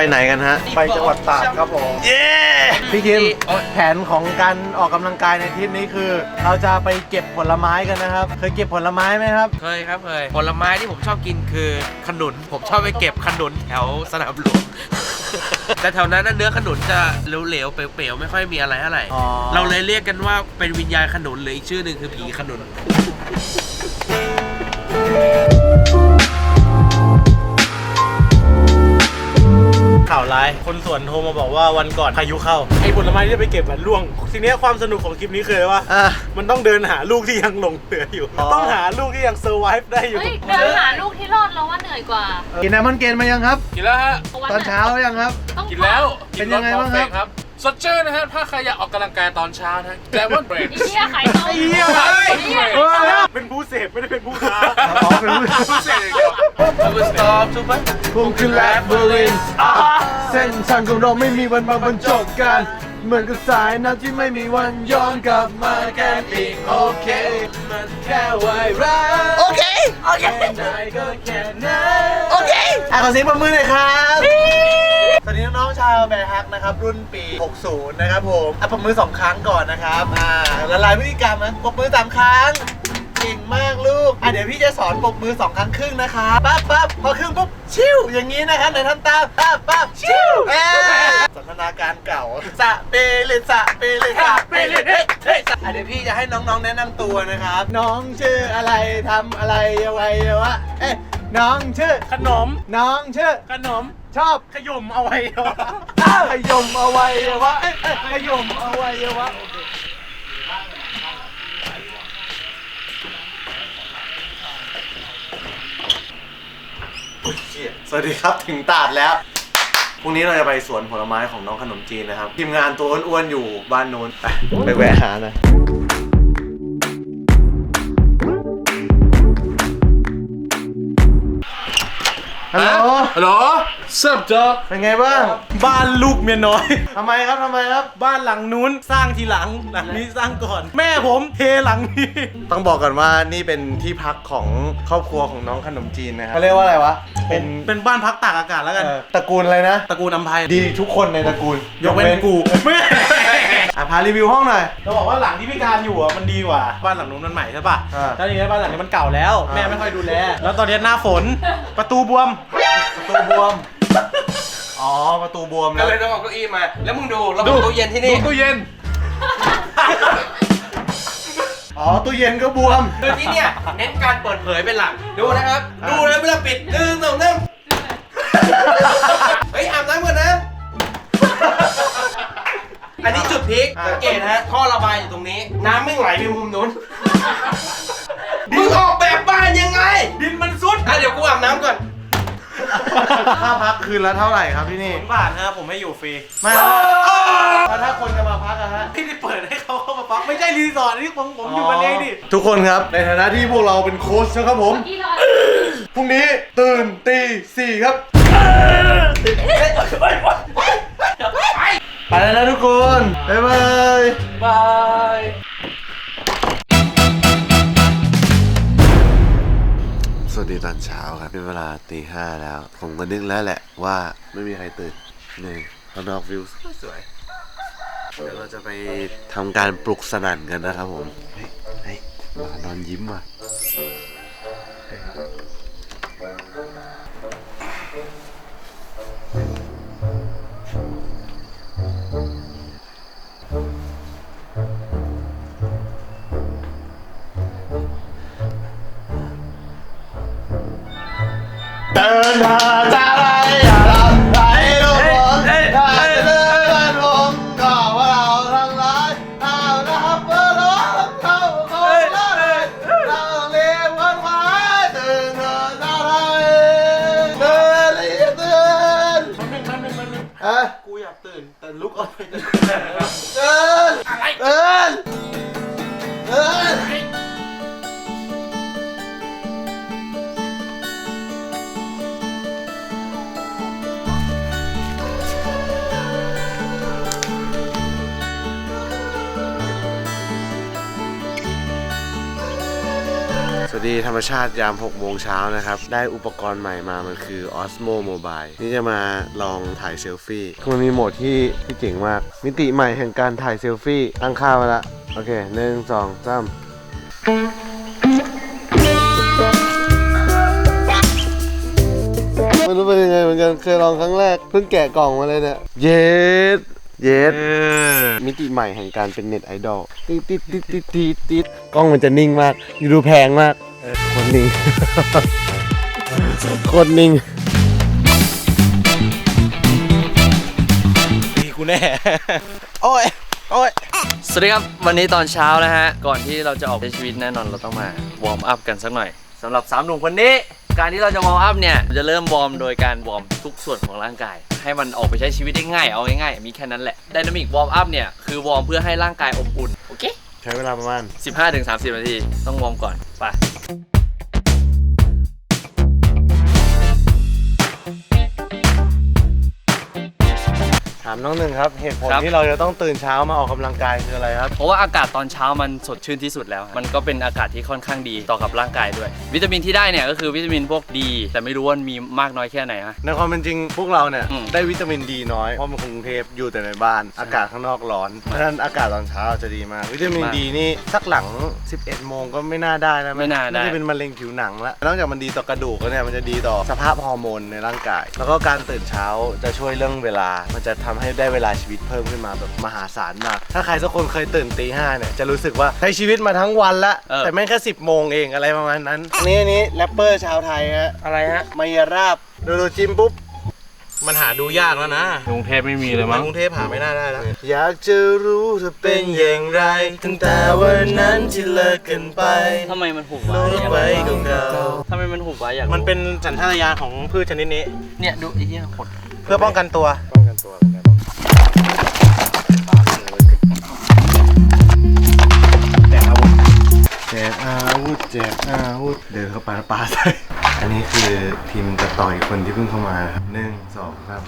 ไปไหนกันฮะ ไปจังหวัดตากครับผม เย้พี่คิมแผนของการออกกำลังกายในทริปนี้คือ เราจะไปเก็บผลไม้กันนะครับ เคยเก็บผลไม้ไหมครับ เคยครับเคย ผลไม้ที่ผมชอบกินคือขนุน ผมชอบไปเก็บขนุนแถวสนามหลวงแต่แถวนั้นน่ะเนื้อขนุนจะเหลวๆ เปลวๆ ไม่ค่อยมีอะไรเท่าไหร่อ๋อเราเลยเรียกกันว่าเป็นวิญญาณขนุนหรืออีกชื่อหนึ่งคือผีขนุน ข่าวร้าย คนสวนโทรมาบอกว่าวันก่อนพายุเข้า ไอ้ผลไม้ที่จะไปเก็บมันร่วง ทีเนี้ยความสนุกของคลิปนี้คืออะไรวะมันต้องเดินหาลูกที่ยังหลงเหลืออยู่ต้องหาลูกที่ยังเซอร์ไวฟ์ได้อยู่ เฮ้ยเดินหาลูกที่รอดแล้วว่าเหนื่อยกว่ากินน้ำมันเกณฑ์มายังครับ กินแล้วฮะ ตอนเช้ายังครับ ต้องกินแล้ว เป็นยังไงบ้างครับครับ สดชื่นนะฮะถ้าใครอยากออกกำลังกายตอนเช้านะแกลมอนเบรดไอ้เหี้ยขายต้มไอ้เหี้ยไอ้เหี้ยเอขายต้มอเป็นผู้เสพไม่ได้เป็นผู้ค้าอ๋อเป็นผู้ เสร็จอย่างเดียว Never stop ทุกคนผมคือแรปเบอร์ลินเส้นทางของเราไม่มีวันมาบรรจบกัน เหมือนกับสายน้ำที่ไม่มีวันย้อนกลับมาแค่อีกโอเค มันแค่ไวรัสโอเค โอเคใจก็แค่นั้น โอเค อะขอเสียงปรบมือหน่อยครับ ฮักนะครับ รุ่นปี 60 นะครับผมอะปรบมือสองครั้งก่อนนะครับอ่าละลายพฤติกรรมนะปรบมือสามครั้งเก่งมากลูก อะเดี๋ยวพี่จะสอนปรบมือสองครั้งครึ่งนะคะปั๊บปั๊บพอครึ่งปุ๊บชิวอย่างนี้นะคะไหนทำตามปั๊บปั๊บชิวเอ๊สันทนาการเก่าสะเปเลสะเปเลสะเปเลเฮ้ยเฮ้ยอะเดี๋ยวพี่จะให้น้องๆแนะนำตัวนะครับ น้องชื่ออะไรทำอะไรยังไงวะเอ๊ะ น้องชื่อ ขนม น้องชื่อ ขนม ชอบขยมเอาไว้ขยมอวัยวะเอ้ยเอ้ยขยมอวัยวะ โอเคอุ๊ยเชี่ยสวัสดีครับถึงตาดแล้ว พรุ่งนี้เราจะไปสวนผลไม้ของน้องขนมจีนนะครับ ทีมงานตัวอ้วนๆอยู่บ้านโน้นไปไปแวะหาหน่อย ฮัลโหลฮัลโหลเซิร์ฟจ็อบเป็นไงบ้าง บ้านลูกเมียน้อย ทำไมครับทำไมครับ บ้านหลังนู้นสร้างทีหลัง หลังนี้สร้างก่อน แม่ผมเทหลังนี้ ต้องบอกก่อนว่านี่เป็นที่พักของครอบครัวของน้องขนมจีนนะครับเขาเรียกว่าอะไรวะ เป็น เป็นบ้านพักตากอากาศแล้วกันเอ่อตระกูลอะไรนะ ตระกูลอัมภัยดีทุกคนในตระกูล ยกเว้นกูไม่ อะพารีวิวห้องหน่อย จะบอกว่าหลังที่พี่การอยู่อะมันดีกว่าบ้านหลังนู้นมันใหม่ใช่ป่ะอ่า แล้วทีนี้บ้านหลังนี้มันเก่าแล้วอ่าแม่ไม่ค่อยดูแล แล้วตอนนี้หน้าฝนประตูบวม ประตูบวม อ๋อ ประตูบวมก็แล้ว เลยต้องเอาเก้าอี้มา แล้วมึงดูระบบตู้เย็นที่นี่ตู้เย็น อ๋อ ตู้เย็นก็บวม คือที่เนี่ยเน้นการเปิดเผยเป็นหลัก ดูนะครับอะดูเลยเวลาปิดหนึ่งสองหนึ่งเฮ้ยอาบน้ำก่อนนะ อันนี้จุดพีคสังเกตนะฮะท่อระบายอยู่ตรงนี้ น้ำไม่ไหลไปมุมนู้นมึงออกแบบบ้านยังไงดินมันซุดอะเดี๋ยวกูอาบน้ำก่อนค่าพักคืนละเท่าไหร่ครับที่นี่ บาทนะผมไม่อยู่ฟรีไม่แล้วแล้วถ้าคนจะมาพักอะฮะที่ได้เปิดให้เขาเข้ามาพักไม่ใช่รีสอร์ทที่ผมผมอยู่กันเองดิทุกคนครับ ในฐานะที่พวกเราเป็นโค้ชนะครับผมที่รอดพรุ่งนี้ตื่นตีสี่ครับ ไปแล้วนะทุกคน บ๊ายบาย บายสวัสดีตอนเช้าครับเป็นเวลาตีห้าแล้ว ผมก็นึกแล้วแหละว่าไม่มีใครตื่นนี่ข้างนอกวิวสวยๆเดี๋ยวเราจะไปทำการปลุกสนั่นกันนะครับผม เฮ้ยเฮ้ยหมานอนยิ้มว่ะ ตื่นแต่ วัสดีธรรมชาติยาม6โมงเช้านะครับ ได้อุปกรณ์ใหม่มามันคือ Osmo Mobile นี่จะมาลองถ่ายเซลฟี่คือมันมีโหมดที่ที่เจ๋งมาก มิติใหม่แห่งการถ่ายเซลฟี่ตั้งค่าไว้ละ โอเคหนึ่งสองสามไม่รู้เป็นยังไงเหมือนกันเคยลองครั้งแรก เพิ่งแกะกล่องมาเลยเนี่ย เย็ดเย็ดมิติใหม่แห่งการเป็นเน็ตไอดอลติดติดติดติดติดติดกล้องมันจะนิ่งมาก ดูแพงมากโคนนิ่งโคนนิ่งดีกูแน่ โอ้ย โอ้ย สวัสดีครับ วันนี้ตอนเช้านะฮะ ก่อนที่เราจะออกไปใช้ชีวิตแน่นอนเราต้องมาวอร์มอัพกันสักหน่อยสำหรับสามหนุ่มคนนี้ การที่เราจะวอร์มอัพเนี่ยเราจะเริ่มวอร์มโดยการวอร์มทุกส่วนของร่างกาย ให้มันออกไปใช้ชีวิตได้ง่ายเอาง่ายๆมีแค่นั้นแหละไดนามิกวอร์มอัพเนี่ยคือวอร์มเพื่อให้ร่างกายอบอุ่นโอเค ใช้เวลาประมาณ 15-30 นาที ต้องวอร์มก่อน ไป Bye. ถามน้องหนึ่งครับเหตุผลครับ ที่เราจะต้องตื่นเช้ามาออกกำลังกายคืออะไรครับ เพราะว่าอากาศตอนเช้ามันสดชื่นที่สุดแล้ว มันก็เป็นอากาศที่ค่อนข้างดีต่อกับร่างกายด้วย วิตามินที่ได้เนี่ยก็คือวิตามินพวกดี แต่ไม่รู้ว่ามีมากน้อยแค่ไหนฮะ ในความเป็นจริงพวกเราเนี่ยอืม ได้วิตามินดีน้อยเพราะมันกรุงเทพอยู่แต่ในบ้านอากาศข้างนอกร้อนเพราะฉะนั้นอากาศตอนเช้าจะดีมาก วิตามินดีนี่สักหลัง 11 โมงก็ไม่น่าได้แล้วไม่น่าได้ จะเป็นมะเร็งผิวหนังแล้วนอกจากมันดีต่อกระดูกแล้วเนี่ยมันจะดีต่อสภาพฮอร์โมนในร่างกาย แล้วก็การตื่นเช้าจะช่วยเรื่องเวลา มันจะทำให้ได้เวลาชีวิตเพิ่มขึ้นมาแบบมหาศาลมาก ถ้าใครสักคนเคยตื่นตีห้าเนี่ยจะรู้สึกว่าใช้ชีวิตมาทั้งวันละเออแต่แม่งแค่สิบโมงเองอะไรประมาณนั้นอันนี้อันนี้แรปเปอร์ชาวไทยฮะอะไรฮะมายาราบดูดูจิมปุ๊บมันหาดูยากแล้วนะกรุงเทพไม่มีเลยมัมั้นงกรุงเทพหาไม่น่าได้แล้ว อยากจะรู้เธอเป็นอย่างไร ตั้งแต่วันนั้นที่เลิกกันไปทำไมมันหุบโลวะกไว้เก่าทำไมมันหุบวะอยากรู้มันเป็นสัญชาตญาณของพืชชนิดนี้ เนี่ยดูไอ้เหี้ยขดเพื่อป้องกันตัว ป้องกันตัว แจกอาวุธเดินเข้าไปแล้วปาใส่ อันนี้คือทีมกระต่อยคนที่เพิ่งเข้ามาครับหนึ่งสองสาม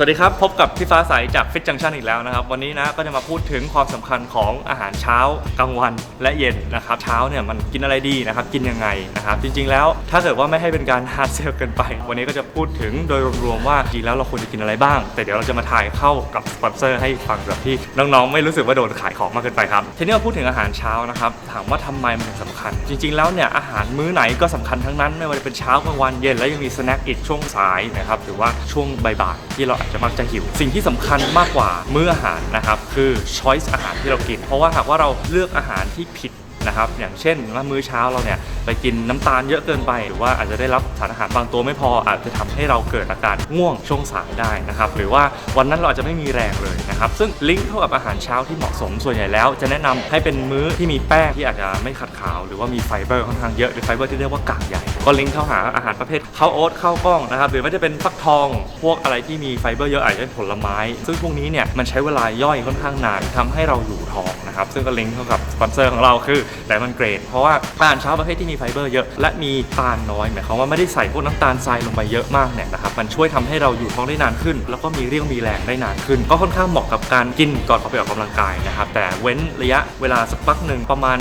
สวัสดีครับ พบกับพี่ฟ้าใสจากฟิตจังชันอีกแล้วนะครับ วันนี้นะก็จะมาพูดถึงความสำคัญของอาหารเช้ากลางวันและเย็นนะครับ เช้าเนี่ยมันกินอะไรดีนะครับ กินยังไงนะครับ จริง ๆ แล้วถ้าเกิดว่าไม่ให้เป็นการฮาร์ดเซลเกินไป วันนี้ก็จะพูดถึงโดยรวมๆว่าจริงแล้วเราควรจะกินอะไรบ้าง แต่เดี๋ยวเราจะมาถ่ายเข้ากับสปอนเซอร์ให้ฟังแบบที่น้องๆ ไม่รู้สึกว่าโดนขายของมากเกินไปครับทีนี้มาพูดถึงอาหารเช้านะครับถามว่าทำไมมันถึงสำคัญ จริง ๆ แล้วเนี่ยอาหารมื้อไหนก็สำคัญทั้งนั้นไม่ว่าจะเป็นเช้ากลางวันเย็นแล้วยังมีสแน็คอีกช่วงสายนะครับหรือว่าช่วงบ่ายๆที่เราจะมักจะหิว สิ่งที่สำคัญมากกว่ามื้ออาหารนะครับ คือช้อยส์อาหารที่เรากิน เพราะว่าหากว่าเราเลือกอาหารที่ผิด นะครับอย่างเช่นว่ามื้อเช้าเราเนี่ยไปกินน้ำตาลเยอะเกินไป หรือว่าอาจจะได้รับสารอาหารบางตัวไม่พอ อาจจะทำให้เราเกิดอาการง่วงช่วงสายได้นะครับหรือว่าวันนั้นเราอาจจะไม่มีแรงเลยนะครับซึ่งลิงก์เข้ากับอาหารเช้าที่เหมาะสมส่วนใหญ่แล้ว จะแนะนำให้เป็นมื้อที่มีแป้งที่อาจจะไม่ขัดขาว หรือว่ามีไฟเบอร์ค่อนข้างเยอะหรือไฟเบอร์ที่เรียกว่ากากใหญ่ก็ลิงก์เข้าหาอาหารประเภทข้าวโอ๊ตข้าวกล้องนะครับหรือว่าจะเป็นฟักทอง พวกอะไรที่มีไฟเบอร์เยอะอาจจะเป็นผลไม้ ซึ่งพวกนี้เนี่ยมันใช้เวลาย่อยค่อนข้างนานทำให้เราอยู่ท้องนะครับซึ่งก็ลิงก์เข้ากับสปอนเซอร์ของเราคือไดมอนเกรด เพราะว่าอาหารเช้าประเภทที่มีไฟเบอร์เยอะ และมีตาลน้อยหมายความว่าไม่ได้ใส่พวกน้ำตาลทรายลงไปเยอะมากเนี่ยนะครับมันช่วยทำให้เราอยู่ท้องได้นานขึ้น แล้วก็มีเรี่ยวมีแรงได้นานขึ้น ก็ค่อนข้างเหมาะกับการกินก่อนออกไปออกกำลังกายนะครับแต่เว้นระยะเวลาสักพักหนึ่งประมาณ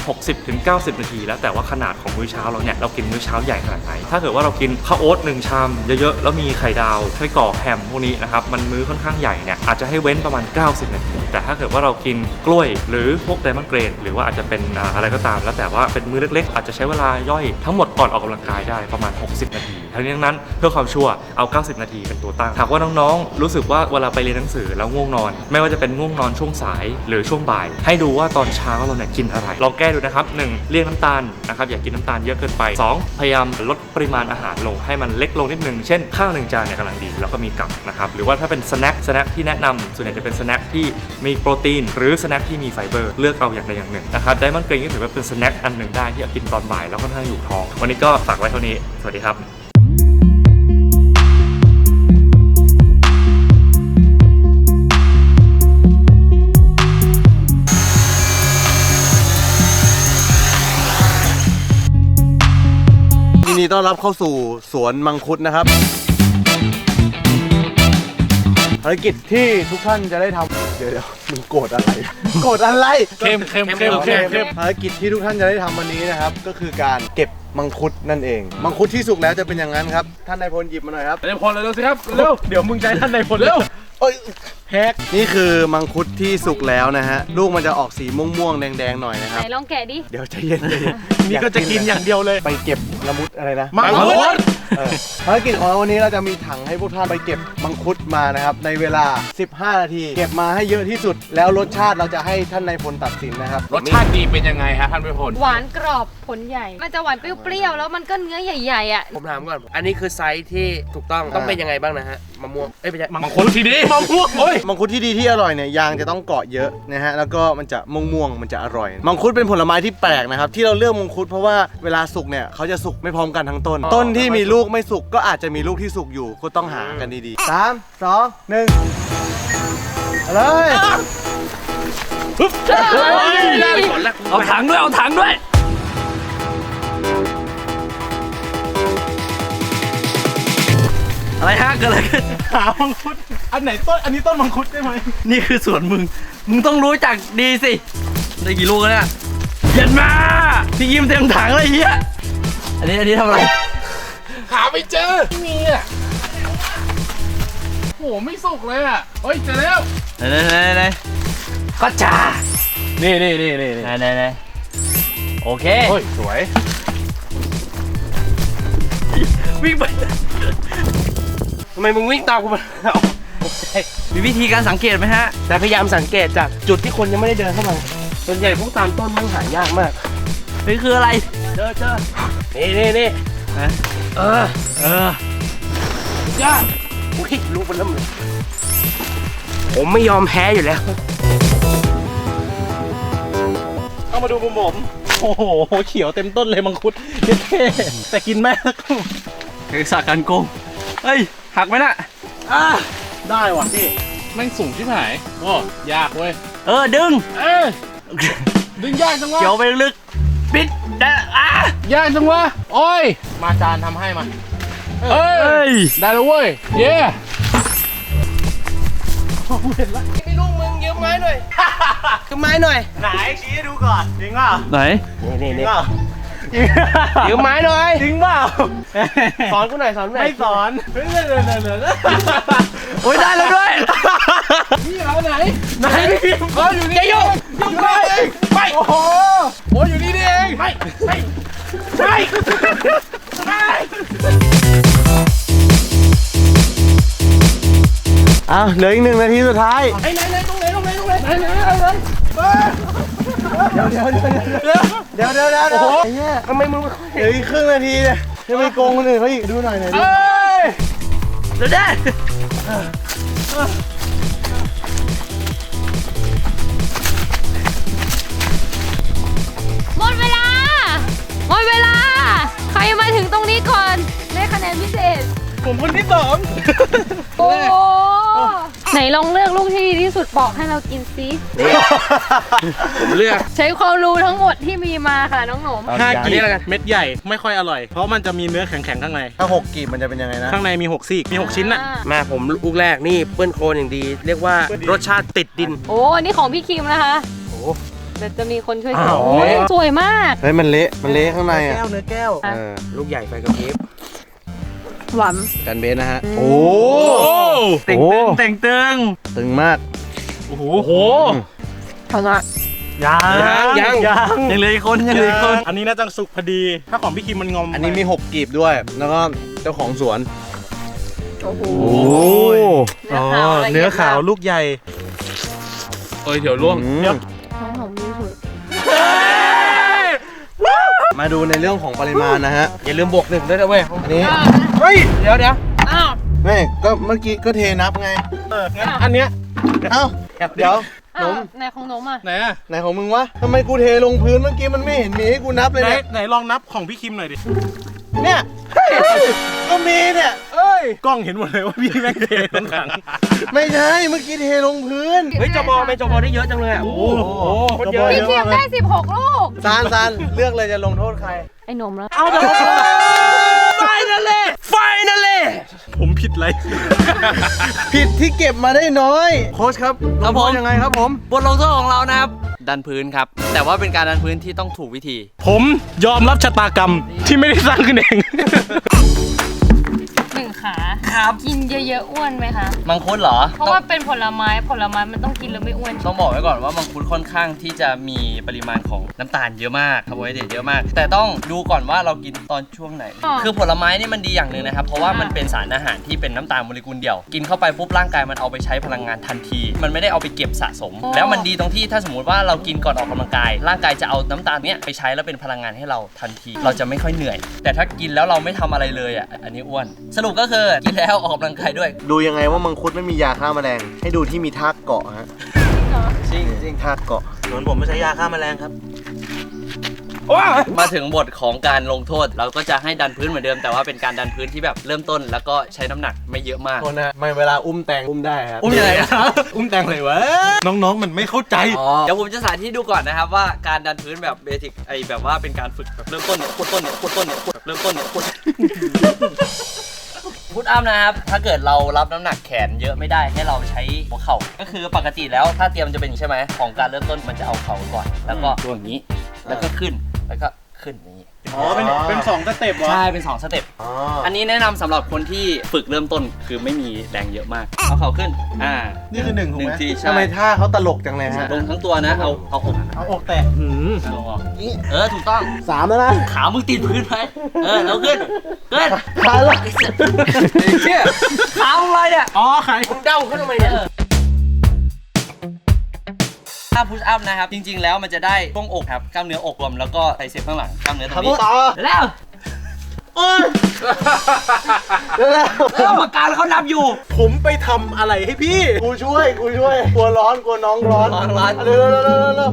60-90 นาที แล้วแต่ว่าขนาดของมื้อเช้าเราเนี่ยเรากินมื้อเช้าใหญ่ขนาดไหนถ้าเกิดว่าเรากินข้าวโอ๊ตหนึ่งชามเยอะๆแล้วมีไข่ดาวไส้กรอกแฮมพวกนี้นะครับมันมื้อค่อนข้างใหญ่เนี่ยอาจจะให้เว้นประมาณ 90 นาที แต่ถ้าเกิดว่าเรากินกล้วยหรือพวกไดมอนด์เกรนหรือว่าอาจจะเป็นอ่าอะไรก็ตามแล้วแต่ว่าเป็นมือเล็กๆ อาจจะใช้เวลาย่อยทั้งหมดก่อนออกกำลังกายได้ประมาณ 60 นาที ทั้งนี้ทั้งนั้นเพื่อความชัวร์เอา 90 นาทีเป็นตัวตั้งหากว่าน้องๆ รู้สึกว่าเวลาไปเรียนหนังสือแล้วง่วงนอน ไม่ว่าจะเป็นง่วงนอนช่วงสายหรือช่วงบ่าย ให้ดูว่าตอนเช้าเราเนี่ยกินอะไรลองแก้ดูนะครับ 1. เลี่ยงน้ำตาลนะครับอย่ากินน้ำตาลเยอะเกินไป 2. พยายามลดปริมาณอาหารลงให้มันเล็กลงนิดนึงเช่นข้าวหนึ่งจานเนี่ยกำลังดีแล้วก็มีกับนะครับหรือว่าถ้าเป็นสแน็คสแน็คที่แนะนำส่วนใหญ่จะเป็นสแน็คที่มีโปรตีน หรือสแน็คที่มีไฟเบอร์เลือกเอาอย่างใดอย่างหนึ่งนะครับไดมอนด์เกรนก็ถือว้เป็นสแน็คอันหนึ่งได้ที่กินตอนบ่ายแล้วค่อนข้างอยู่ท้อง วันนี้ก็ฝากไว้เท่านี้ สวัสดีครับนี่ต้อนรับเข้าสู่สวนมังคุดนะครับ ภารกิจที่ทุกท่านจะได้ทำเดี๋ยว มึงโกรธอะไร โกรธอะไรเข้มเข้มเข้มเข้มเข้มภารกิจที่ทุกท่านจะได้ทำวันนี้นะครับ ก็คือการเก็บมังคุดนั่นเอง มังคุดที่สุกแล้วจะเป็นอย่างนั้นครับ ท่านนายพลหยิบมาหน่อยครับเร็วพลเร็วสิครับเร็วเดี๋ยวมึงใจท่านในพลเร็วโอ้ยแฮกนี่คือมังคุดที่สุกแล้วนะฮะ ลูกมันจะออกสีม่วงๆ แดงๆ หน่อยนะคไหรับ นลองแกะดิ เดี๋ยวใจเย็นใจเย็นนี่ก็จะกินอย่างเดียวเลย ไปเก็บละมุดอะไรนะมังคุดเออ ภารกิจของเราวันนี้เราจะมีถังให้พวกท่านไปเก็บมังคุดมานะครับ ในเวลา 15 นาที เก็บมาให้เยอะที่สุด แล้วรสชาติเราจะให้ท่านนายพลตัดสินนะครับรสชาติดีเป็นยังไงฮะท่านนายพลหวานกรอบผลใหญ่ มันจะหวานเปรี้ยวๆแล้วมันก็เนื้อใหญ่ๆอะผมถามก่อน อันนี้คือไซส์ที่ถูกต้องต้องเป็นยังไงบ้างนะฮะมะม่วง เอ้ยไม่ใช่มังคุดทีนี้มะม่วงโอ้ยมังคุดที่ดีที่อร่อยเนี่ยยางจะต้องเกาะเยอะนะฮะแล้วก็มันจะม่วงม่วงๆมันจะอร่อย มังคุดเป็นผลไม้ที่แปลกนะครับที่เราเลือกมังคุดเพราะว่าเวลาสุกเนี่ยเขาจะสุกไม่พร้อมกันทั้งต้น ต้นที่มีลูกไม่สุกก็อาจจะมีลูกที่สุกอยู่ก็ต้องหากันดีๆสามสองหนึ่งเอาเลยเอาถังด้วย เอาถังด้วย อะไรฮะเกิดอะไรขึ้นหามังคุด อันไหนต้น อันนี้ต้นมังคุดได้ไหม นี่คือสวนมึง มึงต้องรู้จักดีสิ ได้กี่ลูกแล้วเนี่ยเย็นมา พี่ยิมเต็มถังเลยไอ้เฮียอันนี้ อันนี้ทำอะไร หาไม่เจอไม่มีอะโหไม่สุกเลยอะเฮ้ยเจอแล้วไหนไหนไหนไหนก็จ่านี่นี่นี่นี่ไหนไหนไหนโอเคเฮ้ยสวยวิ่งไปทำไมมึงวิ่งตามกูมามีวิธีการสังเกตไหมฮะ แต่พยายามสังเกตจากจุดที่คนยังไม่ได้เดินเข้ามาส่วนใหญ่พวกตามต้นมันหายากมากนี่คืออะไร เจอเจอนี่นี่นี่ฮะ เออ เออยากอุ้ยลูกมันเริ่มเลยผมไม่ยอมแพ้อยู่แล้ว เข้ามาดูมุมผมโอ้โห เขียวเต็มต้นเลยมังคุดเท่ๆแต่กินแม่แล้วก็คือสัการโกงเฮ้ย หักไหมน่ะอะได้ว่ะพี่ แม่งสูงชิบหายโอ้ยากเว้ย เออ ดึง เอ้ยดึงยากจังวะเกี่ยวไปลึกๆปิด แต่อะยากจังวะโอ้ย มาจานทำให้มาเอ้ยได้แล้วเว้ย เย้พี่ลุงมึงยืมไม้หน่อยยืมไม้หน่อย ไหนชี้ให้ดูก่อนจริงเปล่าไหน นี่นี่จริงนี่ เปล่ายืมไม้หน่อย จริงเปล่าสอนกูหน่อยสอนกูหน่อยไม่สอนเฮ้ยเดี๋ยวเดี๋ยวเดี๋ยวเดี๋ยวโอ้ยได้แล้วด้วยนี่เราไหนไหนพี่เอออยู่นี่อยู่อยู่นี่เองไม่โอ้โหโอ้ยอยู่นี่นี่เองไม่ไม่ไม่ไม่อ้าวเหลืออีกหนึ่งนาทีสุดท้ายไหนไหนไหนตรงไหนตรงไหนตรงไหนไหนไหนไหน เดี๋ยวเดี๋ยวเดี๋ยวเดี๋ยวเดี๋ยวเดี๋ยวเดี๋ยวไอ้เหี้ยทำไมมึงเหลืออีกครึ่งนาทีเนี่ยจะไปโกงคนอื่นเขาอีกดูหน่อยหน่อยดิเอ้ยเดี๋ยวได้หมดเวลา หมดเวลา ใครมาถึงตรงนี้ก่อนได้คะแนนพิเศษ ผมคนที่สองโอ้ ไหนลองเลือกลูกที่ดีที่สุดบอกให้เรากินซิผมเลือกใช้ความรู้ทั้งหมดที่มีมาค่ะน้องหนมห้าอันกีนี้บแล้วกันเม็ดใหญ่ไม่ค่อยอร่อย เพราะมันจะมีเนื้อแข็งๆข้างใน ถ้าหกกีบมันจะเป็นยังไงนะข้างในมี6ซี่มี6ชิ้นน่ะมาผมลูกแรกนี่เปื้อนโคลนอย่างดี เรียกว่ารสชาติติดดิน โอ้นี่ของพี่คิมนะคะเดี๋ยวจะมีคนช่วยสอ้าอวนโอ้ยสวยมากเฮ้ยมันเละมันเละข้างในอะแก้วเนื้อแก้วเออลูกใหญ่ไฟกระพริบ หวานกันเบสนะฮะโอ้เต่งตึงเต่งตึงตึงมาก โอ้โหโอ้โหทำละยังยังยังยังเหลืออีกคนยังเหลืออีกคน อันนี้น่าจะสุกพอดี ถ้าของพี่คิมมันงอมอันนี้มีหกกีบด้วย แล้วก็เจ้าของสวน โอ้โหโอ้เนื้อขาวละเอียดมกเนื้อขาวลูกใหญ่เอ้ยเดี๋ยวล่วงอืมน้อ มาดูในเรื่องของปริมาณนะฮะ อย่าลืมบวกหนึ่งด้วยนะเว้ยอันนี้ เฮ้ย เดี๋ยวเดี๋ยวอ้าวไม่ก็เมื่อกี้ก็เทนับไง เอองั้นอันเนี้ย เอ้า เดี๋ยวหนอ้าวมในของหนมอะ ไหนอะไหนของมึงวะทำไมกูเทลงพื้นเมื่อกี้มันไม่เห็นมีให้กูนับเลยไหนเนี่ยไหนลองนับของพี่คิมหน่อยดิ เนี่ยเฮ้ยก็มีเนี่ย เอ้ย กล้องเห็นหมดเลยว่าพี่แม่งเทลงถัง ไม่ใช่เมื่อกี้เทลงพื้นเฮ้ยจอบอลไม่จอบอลได้เยอะจังเลยอะโอ้โหคตเยอะพี่เทียมได้ 16 ลูก ซานซานเลือกเลยจะลงโทษใคร ไอ้นมแล้ว เอาเถอะไฟนั่นและไฟนั่นแลยผมผิดอะไร ผิดที่เก็บมาได้น้อย โค้ชครับครับผม ลงโทษยังไงครับผม บทลงโทษของเรานะครับ ดันพื้นครับ แต่ว่าเป็นการดันพื้นที่ต้องถูกวิธี ผมยอมรับชะตากรรมที่ไม่ได้สร้างขึ้นเอง ครับ กินเยอะๆอ้วนไหมคะ มังคุดเหรอเพราะว่าเป็นผลไม้ผลไม้มันต้องกินแล้วไม่อ้วนต้องบอกไว้ก่อนว่ามังคุดค่อนข้างที่จะมีปริมาณของน้ำตาลเยอะมากคาร์โบไฮเดรตเยอะมาก แต่ต้องดูก่อนว่าเรากินตอนช่วงไหนคือผลไม้นี่มันดีอย่างหนึ่งนะครับ เพราะว่ามันเป็นสารอาหารที่เป็นน้ำตาลโมเลกุลเดียว กินเข้าไปปุ๊บร่างกายมันเอาไปใช้พลังงานทันที มันไม่ได้เอาไปเก็บสะสม แล้วมันดีตรงที่ถ้าสมมติว่าเรากินก่อนออกกำลังกาย ร่างกายจะเอาน้ำตาลเนี้ยไปใช้แล้วเป็นพลังงานให้เราทันที เราจะไม่ค่อยเหนื่อย แต่ถ้ากินแล้วเราไม่ทำอะไรเลยอะอันนี้อ้วน สรุปก็คือกินแล้วออกกำลังกายด้วย ดูยังไงว่ามังคุดไม่มียาฆ่าแมลง ให้ดูที่มีทากเกาะฮะจริงจริงทากเกาะส่วนผมไม่ใช้ยาฆ่าแมลงครับ มาถึงบทของการลงโทษ เราก็จะให้ดันพื้นเหมือนเดิมแต่ว่าเป็นการดันพื้นที่แบบเริ่มต้น แล้วก็ใช้น้ำหนักไม่เยอะมาก โทษนะไม่เวลาอุ้มแตงอุ้มได้ครับอุ้มยังไงอะอุ้มแตงเลยวะ น้องๆมันไม่เข้าใจ เดี๋ยวผมจะสาธิตดูก่อนนะครับว่าการดันพื้นแบบเบสิกไอแบบว่าเป็นการฝึกแบบเริ่มต้นเนี่ยขุดต้นเนี่ยขุดต้นเนี่ยขุดแบบเริ่มต้นเนี่ยขุด พุทอัพนะครับ ถ้าเกิดเรารับน้ำหนักแขนเยอะไม่ได้ให้เราใช้หัวเข่า ก็คือปกติแล้วถ้าเตรียมจะเป็นอย่างนี้ใช่ไหมของการเริ่มต้นมันจะเอาเข่าก่อน แล้วก็ตัวอย่างนี้ แล้วก็ขึ้น แล้วก็ขึ้นอย่างนี้ อ๋อเป็นเป็นสองสเต็ปวะใช่เป็นสองสเต็ปอ๋ออันนี้แนะนำสำหรับคนที่ฝึกเริ่มต้นคือไม่มีแรงเยอะมากเอาเข่าขึ้นอ่านี่คือหนึ่งถูกหนึ่งไหมทีใช่ทำไมท่าเขาตลกจังเลยใช่ฮะลงทั้งตัวนะเอาเอาอกเอาอกแตะหืมเอาออกเออถูกต้อง สามแล้วนะ ขามึงติดพื้นไหมเออแล้วขึ้นขึ้นขาละไอ้เชี่ยขามึงลอยเนี่ยอ๋อใครมึงเด้าขึ้นทำไมเนี่ย ถ้าพุชอัพนะครับ จริง ๆ แล้วมันจะได้ช่วงอกครับ กล้ามเนื้ออกรวมแล้วก็ไตรเสพข้างหลัง กล้ามเนื้อตรงนี้ทำต่อแล้วแล้วกรรมการเขานับอยู่ ผมไปทำอะไรให้พี่ กูช่วย กูช่วย กลัวร้อน กลัวน้องร้อนร้อนร้อนเร็วเร็วเร็ว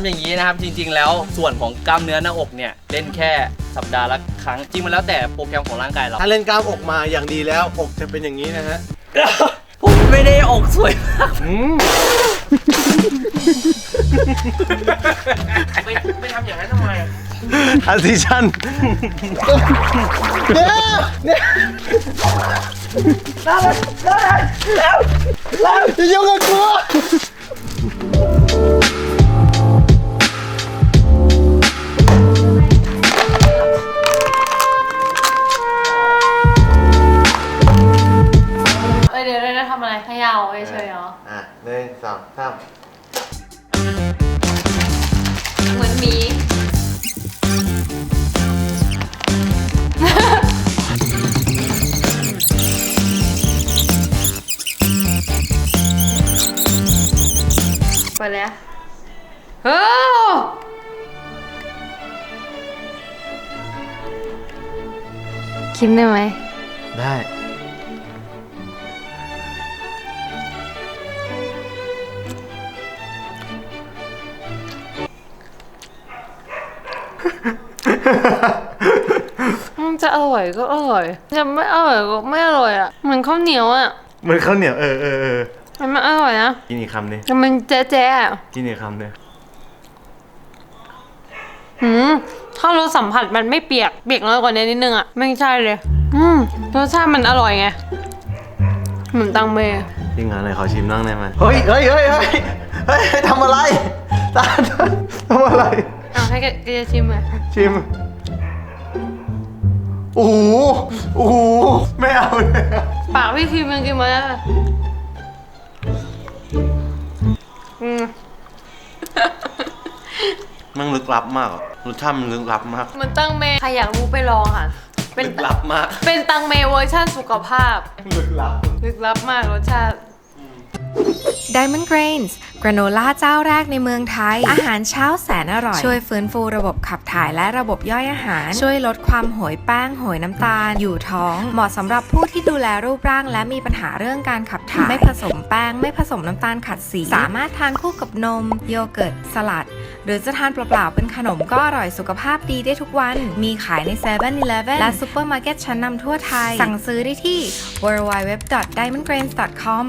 ำอย่างนี้นะครับจริง ๆ แล้วส่วนของกล้ามเนื้อหน้าอกเนี่ยเล่นแค่สัปดาห์ละครั้งจริงมันแล้วแต่โปรแกรมของร่างกายเราถ้าเล่นกล้ามอกมาอย่างดีแล้วอกจะเป็นอย่างนี้นะฮะผมไม่ได้อกสวยมากไม่ไม่ทำอย่างนั้นทำไมอะอันซิชันเนี่ยเนี่ยได้แล้วได้แล้วแล้วจะยุ่งกับกู หนึ่งสองสามเหมือนหมี ไปแล้วเฮ้อคิมได้ไหมได้ มันจะอร่อยก็อร่อย จะไม่อร่อยก็ไม่อร่อยอะเหมือนข้าวเหนียวอะเหมือนข้าวเหนียวเออเออเออมันไม่อร่อยนะกินอีกคำนึงแต่มันแจ๊ะๆอะกินอีกคำนึงหืมถ้ารสสัมผัสมันไม่เปียกเปียกน้อยกว่านี้นิดนึงอะไม่ใช่เลย อืมรสชาติมันอร่อยไงเหมือนตังเมทีมงานเลยขอชิมนั่งได้ไหมเฮ้ยเฮ้ยเฮ้ยเฮ้ยเฮ้ยทำอะไรตาทำอะไร เอาให้แกแกจะชิมไหมชิม โอ้โหโอ้โหไม่เอาเลยอะปากพี่คิมมันกินมาแล้วอะอืมมันลึกลับมากอะรสชาติมันลึกลับมาก มันตังเมใครอยากรู้ไปลองค่ะ เป็น ลึกลับมาก เป็นตังเมเวอร์ชั่นสุขภาพ ลึกลับ ลึกลับมากรสชาติ Diamond Grains กราโนล่าเจ้าแรกในเมืองไทย อาหารเช้าแสนอร่อย ช่วยฟื้นฟูระบบขับถ่ายและระบบย่อยอาหาร ช่วยลดความโหยแป้งโหยน้ำตาล อยู่ท้อง เหมาะสำหรับผู้ที่ดูแลรูปร่าง และมีปัญหาเรื่องการขับถ่าย ไม่ผสมแป้ง ไม่ผสมน้ำตาลขัดสี สามารถทานคู่กับนม โยเกิร์ต สลัด หรือจะทานเปล่าๆเป็นขนมก็อร่อยสุขภาพดีได้ทุกวัน มีขายใน7 e เ e ่ e อและซูเปอร์มาร์เก็ตชั้นนำทั่วไทย สั่งซื้อได้ที่ www.diamondgrains.com